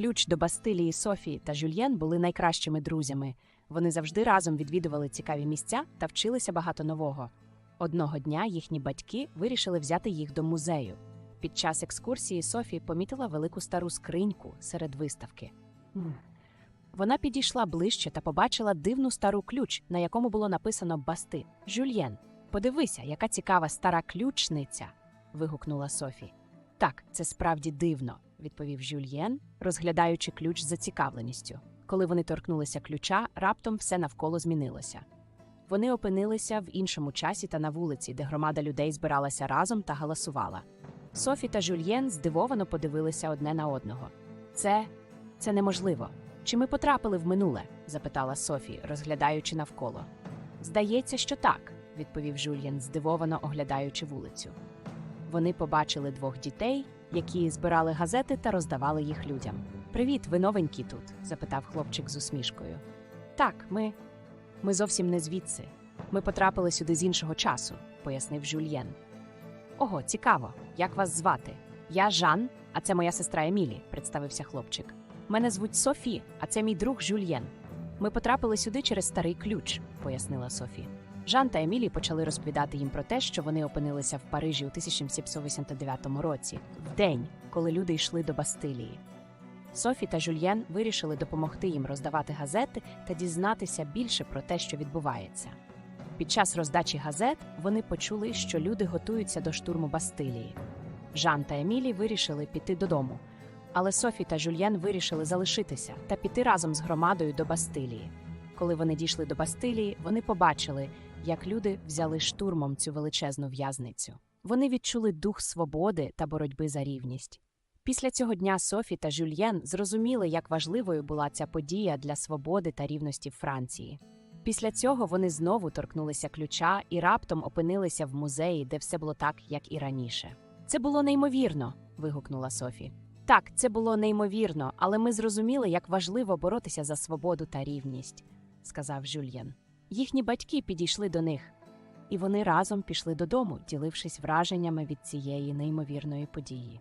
ключ до Бастилії Софії та Жюльєн були найкращими друзями. Вони завжди разом відвідували цікаві місця та вчилися багато нового. Одного дня їхні батьки вирішили взяти їх до музею. Під час екскурсії Софі помітила велику стару скриньку серед виставки. Вона підійшла ближче та побачила дивну стару ключ, на якому було написано Басти. Жюльєн, подивися, яка цікава стара ключниця. вигукнула Софі. Так, це справді дивно, відповів Жюльєн, розглядаючи ключ з зацікавленістю. Коли вони торкнулися ключа, раптом все навколо змінилося. Вони опинилися в іншому часі та на вулиці, де громада людей збиралася разом та галасувала. Софі та Жюльєн здивовано подивилися одне на одного. Це це неможливо. Чи ми потрапили в минуле? запитала Софі, розглядаючи навколо. Здається, що так, відповів Жюльєн, здивовано оглядаючи вулицю. Вони побачили двох дітей, які збирали газети та роздавали їх людям. Привіт, ви новенькі тут? запитав хлопчик з усмішкою. Так, ми. Ми зовсім не звідси. Ми потрапили сюди з іншого часу, пояснив Жюльєн. Ого, цікаво. Як вас звати? Я Жан, а це моя сестра Емілі, представився хлопчик. Мене звуть Софі, а це мій друг Жюльєн. Ми потрапили сюди через старий ключ, пояснила Софі. Жан та Емілі почали розповідати їм про те, що вони опинилися в Парижі у 1789 році, в день, коли люди йшли до Бастилії. Софі та Жюльєн вирішили допомогти їм роздавати газети та дізнатися більше про те, що відбувається. Під час роздачі газет вони почули, що люди готуються до штурму Бастилії. Жан та Емілі вирішили піти додому, але Софі та Жюльєн вирішили залишитися та піти разом з громадою до Бастилії. Коли вони дійшли до Бастилії, вони побачили, як люди взяли штурмом цю величезну в'язницю. Вони відчули дух свободи та боротьби за рівність. Після цього дня Софі та Жюльєн зрозуміли, як важливою була ця подія для свободи та рівності в Франції. Після цього вони знову торкнулися ключа і раптом опинилися в музеї, де все було так, як і раніше. Це було неймовірно. вигукнула Софі. Так, це було неймовірно, але ми зрозуміли, як важливо боротися за свободу та рівність, сказав Жюльєн. Їхні батьки підійшли до них, і вони разом пішли додому, ділившись враженнями від цієї неймовірної події.